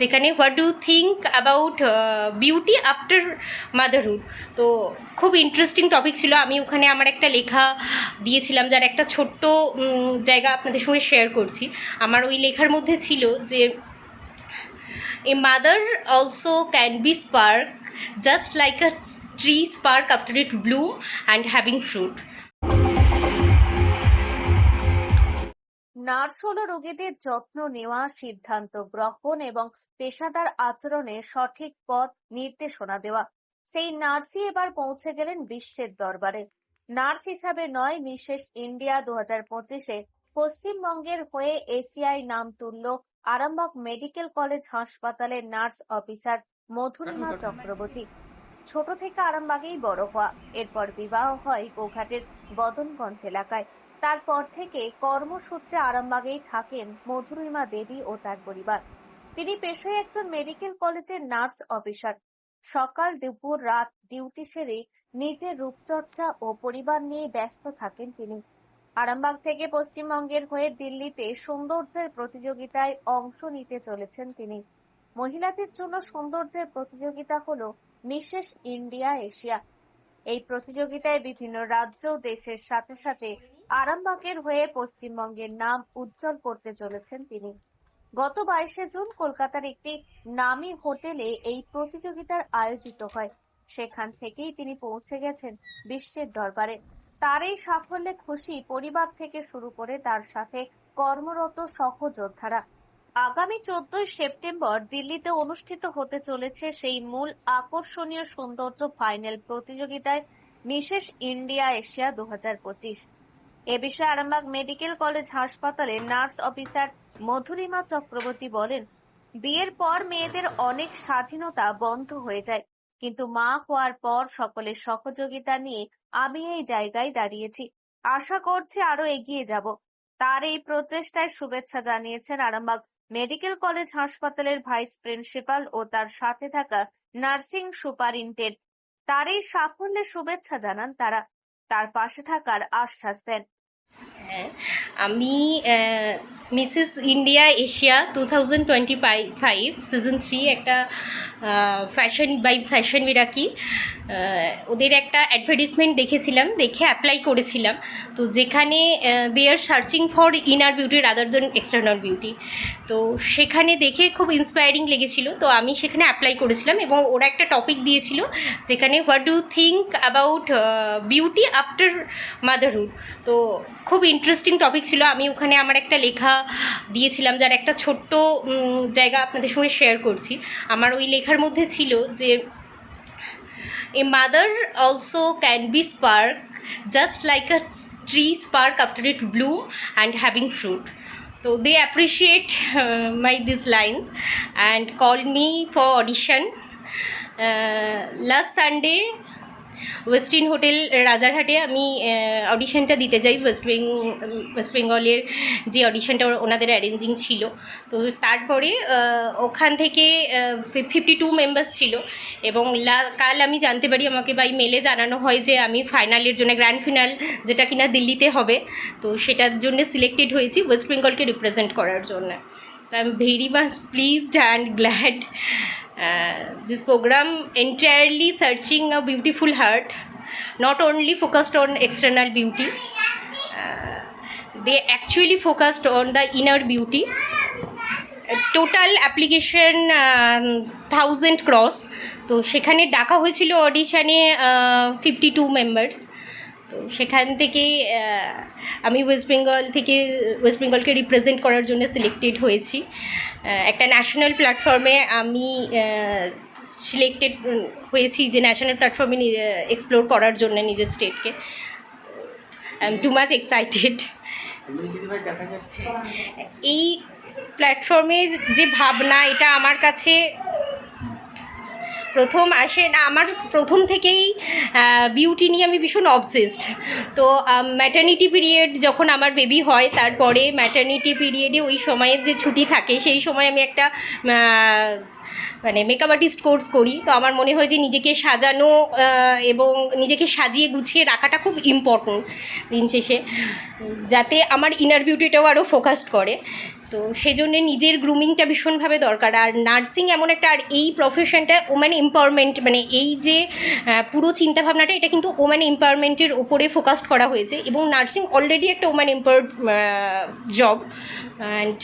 যেখানে what do think about beauty after motherhood তো খুব ইন্টারেস্টিং টপিক ছিল। আমি ওখানে আমার একটা লেখা দিয়েছিলাম, যার একটা ছোট্ট জায়গা আপনাদের সঙ্গে শেয়ার করছি। আমার ওই লেখার মধ্যে ছিল যে a mother also can be spark just like a tree spark after it bloom and having fruit. Nurse হলো রোগীদের যত্ন নেওয়া সিদ্ধান্ত গ্রহণ এবং পেশাদার আচরণে সঠিক পথ নির্দেশনা দেওয়া। সেই নার্সই এবার পৌঁছে গেলেন বিশ্বের দরবারে। নার্স হিসাবে নয় মিসেস ইন্ডিয়া দু হাজার পঁচিশে পশ্চিমবঙ্গের হয়ে এশিয়ায় নাম তুলল আরামবাগ মেডিকেল কলেজ হাসপাতালের নার্স অফিসার মধুরিমা চক্রবর্তী। ছোট থেকে আরামবাগেই বড় হওয়া। এরপর বিবাহ হয় গোঘাটের বদনগঞ্জ এলাকায়। তারপর থেকে কর্মসূত্রে আরামবাগেই থাকেন মধুরিমা দেবী ও তার পরিবার। তিনি পেশায় একজন মেডিকেল কলেজের নার্স অফিসার। সকাল, দুপুর, রাত ডিউটি সেরে নিজের রূপচর্চা ও পরিবার নিয়ে ব্যস্ত থাকেন তিনি। আরামবাগ থেকে পশ্চিমবঙ্গের হয়ে দিল্লিতে সৌন্দর্যের প্রতিযোগিতায় অংশ নিতে চলেছেন তিনি। মহিলাদের জন্য সৌন্দর্যের প্রতিযোগিতা হল মিসেস ইন্ডিয়া এশিয়া। এই প্রতিযোগিতায় বিভিন্ন রাজ্য, দেশের সাথে সাথে আরামবাগের হয়ে পশ্চিমবঙ্গের নাম উজ্জ্বল করতে চলেছেন তিনি। গত বাইশে জুন কলকাতার একটি নামী হোটেলে এই প্রতিযোগিতার আয়োজিত হয়। সেখান থেকেই তিনি পৌঁছে গেছেন বিশ্বের দরবারে। তার এই সাফল্যে খুশি পরিবার থেকে শুরু করে তার সাথে কর্মরত সহযোদ্ধারা। আগামী চোদ্দই সেপ্টেম্বর দিল্লিতে অনুষ্ঠিত হতে চলেছে সেই মূল আকর্ষণীয় সৌন্দর্য ফাইনাল প্রতিযোগিতায় মিসেস ইন্ডিয়া এশিয়া দু হাজার পঁচিশ। এ বিষয়ে আরামবাগ মেডিকেল কলেজ হাসপাতালে নার্স অফিসার মধুরিমা চক্রবর্তী বলেন, বিয়ের পর মেয়েদের অনেক স্বাধীনতা বন্ধ হয়ে যায়, কিন্তু মা হওয়ার পর সকলের সহযোগিতা নিয়ে আমি এই জায়গায় দাঁড়িয়েছি। আশা করছি আরও এগিয়ে যাব। তার এই প্রচেষ্টায় শুভেচ্ছা জানিয়েছেন আরামবাগ মেডিকেল কলেজ হাসপাতালের ভাইস প্রিন্সিপাল ও তার সাথে থাকা নার্সিং সুপারিনটেন্ডেন্ট। তার এই সাফল্যে শুভেচ্ছা জানান তারা। তার পাশে থাকার আশ্বাস দেন। হ্যাঁ, আমি Mrs India Asia two thousand twenty five season three একটা ফ্যাশন বাই ফ্যাশন বিরাকি ওদের একটা অ্যাডভার্টিসমেন্ট দেখেছিলাম দেখে অ্যাপ্লাই করেছিলাম। তো যেখানে they are searching for inner beauty rather than external beauty তো সেখানে দেখে খুব ইন্সপায়ারিং লেগেছিল। তো আমি সেখানে অ্যাপ্লাই করেছিলাম এবং ওরা একটা টপিক দিয়েছিল যেখানে what do think about beauty after motherhood তো খুব ইন্টারেস্টিং টপিক ছিল। আমি ওখানে আমার একটা লেখা দিয়েছিলাম, যার একটা ছোট্ট জায়গা আপনাদের সঙ্গে শেয়ার করছি। আমার ওই লেখার মধ্যে ছিল যে a mother also can be spark just like a tree spark after it bloom and having fruit তো they appreciate my this lines and call me for audition last Sunday Westin hotel রাজারহাটে আমি অডিশনটা দিতে যাই West বেং West বেঙ্গলের যে অডিশনটা ওনাদের arranging ছিল। তো তারপরে ওখান থেকে ফিফটি টু মেম্বার্স ছিল এবং কাল আমি জানতে পারি আমাকে বাই মেলে জানানো হয় যে আমি ফাইনালের জন্য গ্র্যান্ড ফিনাল যেটা কিনা দিল্লিতে হবে। তো সেটার জন্য সিলেক্টেড হয়েছি ওয়েস্ট বেঙ্গলকে রিপ্রেজেন্ট করার জন্য। তো I am very much pleased and glad this program entirely searching a beautiful heart not only focused on external beauty uh, they actually focused on the inner beauty total application thousand cross তো সেখানে ডাকা হয়েছিল অডিশানে fifty two members তো সেখান থেকে আমি West Bengal থেকে West বেঙ্গলকে represent করার জন্য সিলেক্টেড হয়েছি। একটা ন্যাশনাল প্ল্যাটফর্মে আমি সিলেক্টেড হয়েছি যে ন্যাশনাল প্ল্যাটফর্মে এক্সপ্লোর করার জন্য নিজের স্টেটকে I am too much excited এই প্ল্যাটফর্মে যে ভাবনা, এটা আমার কাছে প্রথম আসে না, আমার প্রথম থেকেই বিউটি নিয়ে আমি ভীষণ অবসেসড তো ম্যাটার্নিটি পিরিয়ড যখন আমার বেবি হয়, তারপরে ম্যাটার্নিটি পিরিয়ডে ওই সময়ের যে ছুটি থাকে, সেই সময় আমি একটা মানে মেকআপ আর্টিস্ট কোর্স করি। তো আমার মনে হয় যে নিজেকে সাজানো এবং নিজেকে সাজিয়ে গুছিয়ে রাখাটা খুব ইম্পর্ট্যান্ট দিন শেষে। যাতে আমার ইনার বিউটিটাও আরও ফোকাসড করে। তো সেই সেজন্য নিজের গ্রুমিংটা ভীষণভাবে দরকার। আর নার্সিং এমন একটা, আর এই প্রফেশনটা ওম্যান এম্পাওয়ারমেন্ট মানে এই যে পুরো চিন্তাভাবনাটা, এটা কিন্তু ওম্যান এম্পাওয়ারমেন্টের ওপরে ফোকাসড করা হয়েছে। এবং নার্সিং অলরেডি একটা ওম্যান এম্পাওয়ার্ড জব অ্যান্ড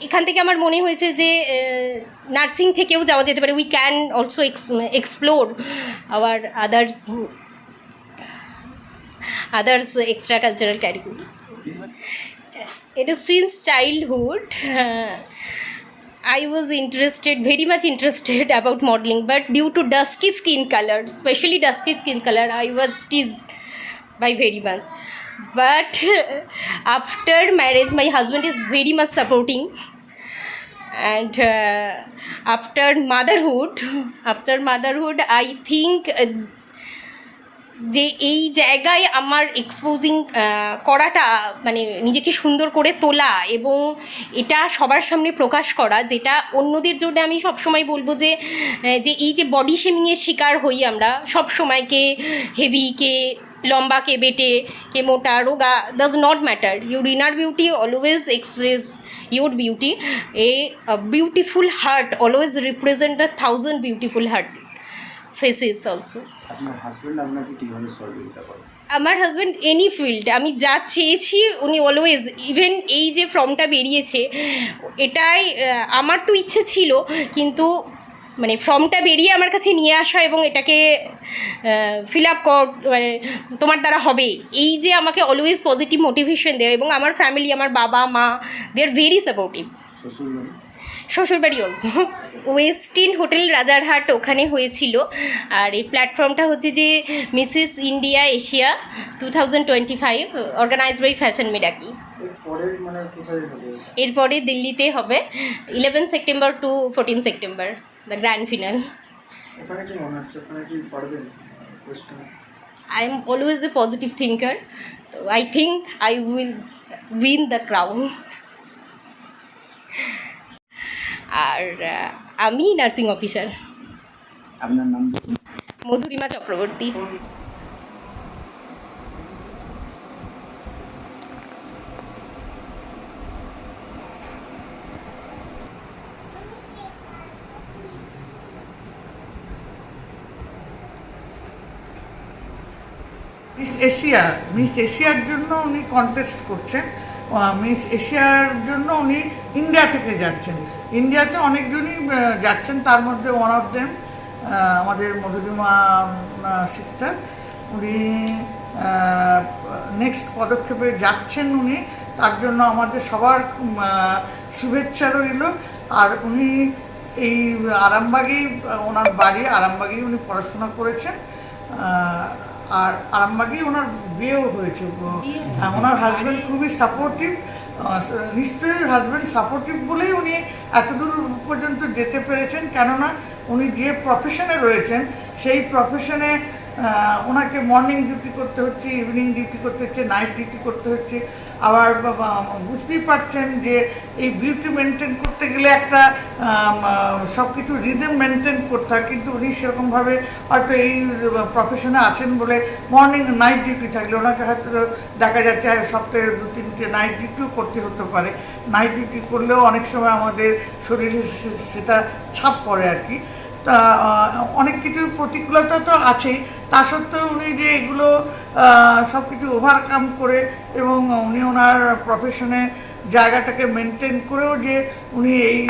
এখান থেকে আমার মনে হয়েছে যে নার্সিং থেকেও যাওয়া যেতে পারে। We can also explore our others others extra cultural curricular এটা since childhood I was interested very much interested about modelling but due to dusky skin colour specially dusky skin colour I was tease by very much but after marriage my husband is very much supporting. And uh, after motherhood after motherhood i think uh, যে এই জায়গায় আমার exposing করাটা মানে নিজেকে সুন্দর করে তোলা এবং এটা সবার সামনে প্রকাশ করা যেটা অন্যদের জন্য আমি সবসময় বলব যে যে এই যে বডি শেমিংয়ের শিকার হই আমরা সব সময় কে লম্বা কে বেটে কে মোটা রোগা does not matter your inner beauty always express your beauty a beautiful heart always represent the thousand beautiful heart faces also আমার হাজব্যান্ড এনি ফিল্ড আমি যা চেয়েছি উনি অলওয়েজ ইভেন এই যে ফর্মটা বেরিয়েছে এটাই আমার তো ইচ্ছে ছিল কিন্তু মানে ফর্মটা বেরিয়ে আমার কাছে নিয়ে আসা এবং এটাকে ফিল আপ কর মানে তোমার দ্বারা হবে। এই যে আমাকে অলওয়েজ পজিটিভ মোটিভেশন দেয় এবং আমার ফ্যামিলি আমার বাবা মা দে আর ভেরি সাপোর্টিভ শ্বশুর বাড়ি শ্বশুরবাড়ি অলসো ওয়েস্টিন হোটেল রাজারহাট ওখানে হয়েছিল। আর এই প্ল্যাটফর্মটা হচ্ছে যে Mrs India Asia two thousand twenty five organise by fashion মিডাকি এরপরে দিল্লিতে হবে। Eleven September to fourteen September the grand final ওখানে কি মনে হচ্ছে? ওখানে কি পারবেন I am always a positive thinker তো I think I will win the crown আর আমি নার্সিং অফিসার আপনার নাম? Madhurima Chakraborty. Miss Asia Miss এশিয়ার জন্য উনি কন্টেস্ট করছেন। মিস এশিয়ার জন্য উনি ইন্ডিয়া থেকে যাচ্ছেন। ইন্ডিয়াতে অনেকজনই যাচ্ছেন, তার মধ্যে ওয়ান অফ দেম আমাদের মধুরিমা সিস্টার উনি নেক্সট পদক্ষেপে যাচ্ছেন উনি। তার জন্য আমাদের সবার শুভেচ্ছা রইল। আর উনি এই আরামবাগেই ওনার বাড়ি, আরামবাগেই উনি পড়াশোনা করেছেন। আর আরামবাগেই ওনার বিয়েও হয়েছে। ওনার হাজব্যান্ড খুবই সাপোর্টিভ নিশ্চয়ই হাজব্যান্ড সাপোর্টিভ বলেই উনি এতদূর পর্যন্ত যেতে পেরেছেন। কেননা উনি যে প্রফেশনে রয়েছেন সেই প্রফেশনে ওনাকে মর্নিং ডিউটি করতে হচ্ছে ইভিনিং ডিউটি করতে হচ্ছে নাইট ডিউটি করতে হচ্ছে। আবার বুঝতেই পারছেন যে এই বিউটি মেনটেন করতে গেলে একটা সব কিছু রিদেম মেনটেন করতে হয়। কিন্তু উনি সেরকমভাবে হয়তো এই প্রফেশনে আছেন বলে মর্নিং নাইট ডিউটি থাকলে ওনাকে হয়তো দেখা যাচ্ছে সপ্তাহে দু, তিনটে নাইট ডিউটিও করতে হতে পারে। নাইট ডিউটি করলেও অনেক সময় আমাদের শরীরে সেটা ছাপ পড়ে আর কি। তা অনেক কিছু প্রতিকূলতা তো আছেই। তা সত্ত্বেও উনি যে এগুলো সব কিছু ওভারকাম করে এবং উনি ওনার প্রফেশনে জায়গাটাকে মেনটেন করেও যে উনি এই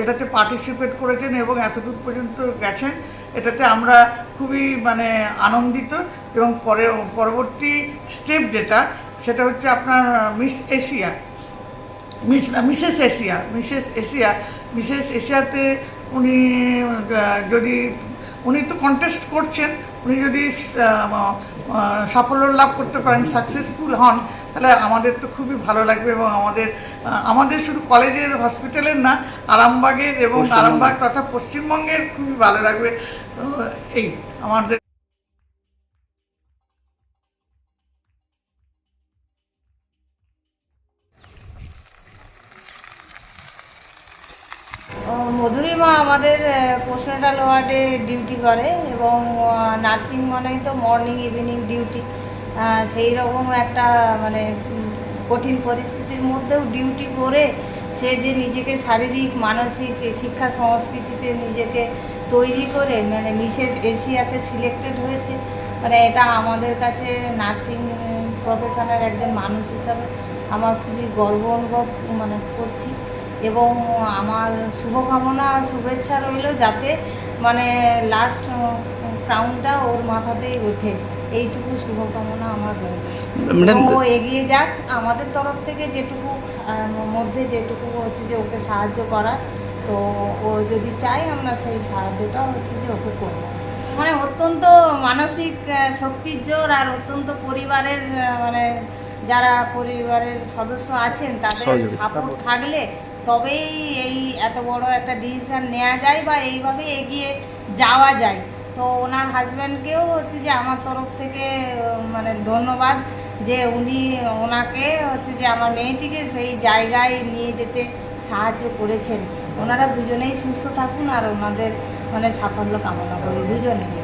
এটাতে পার্টিসিপেট করেছেন এবং এতদূর পর্যন্ত গেছেন, এটাতে আমরা খুবই মানে আনন্দিত। এবং পরে, পরবর্তী স্টেপ যেটা, সেটা হচ্ছে আপনার Miss Asia Miss Mrs Asia Mrs Asia Mrs এশিয়াতে উনি যদি উনি তো কন্টেস্ট করছেন উনি যদি সাফল্য লাভ করতে পারেন সাকসেসফুল হন তাহলে আমাদের তো খুবই ভালো লাগবে এবং আমাদের আমাদের শুধু কলেজের হসপিটালের না আরামবাগের এবং আরামবাগ তথা পশ্চিমবঙ্গের খুবই ভালো লাগবে। এই আমাদের আমাদের পোস্টনাটাল ওয়ার্ডে ডিউটি করে এবং নার্সিং মানেই তো মর্নিং ইভিনিং ডিউটি সেই রকম একটা মানে কঠিন পরিস্থিতির মধ্যেও ডিউটি করে সে যে নিজেকে শারীরিক, মানসিক শিক্ষা সংস্কৃতিতে নিজেকে তৈরি করে মানে মিসেস এশিয়াতে সিলেক্টেড হয়েছে। মানে এটা আমাদের কাছে নার্সিং প্রফেশনের একজন মানুষ হিসাবে আমার খুবই গর্ব অনুভব মানে করছি। এবং আমার শুভকামনা শুভেচ্ছা রইল যাতে মানে লাস্ট ক্রাউনটা ওর মাথাতেই ওঠে। এইটুকু শুভকামনা আমার রইল। ও এগিয়ে যাক। আমাদের তরফ থেকে যেটুকু মধ্যে যেটুকু হচ্ছে যে ওকে সাহায্য করার তো ও যদি চায় আমরা সেই সাহায্যটা হচ্ছে যে ওকে করব। মানে অত্যন্ত মানসিক শক্তির জোর আর অত্যন্ত পরিবারের মানে যারা পরিবারের সদস্য আছেন তাদের সাপোর্ট থাকলে তবেই এই এত বড় একটা ডিসিশান নেওয়া যায় বা এইভাবে এগিয়ে যাওয়া যায়। তো ওনার হাজব্যান্ডকেও হচ্ছে যে আমার তরফ থেকে মানে ধন্যবাদ যে উনি ওনাকে হচ্ছে যে আমার মেয়েটিকে সেই জায়গায় নিয়ে যেতে সাহায্য করেছেন। ওনারা দুজনেই সুস্থ থাকুন আর ওনাদের মানে সাফল্য কামনা করি দুজনেই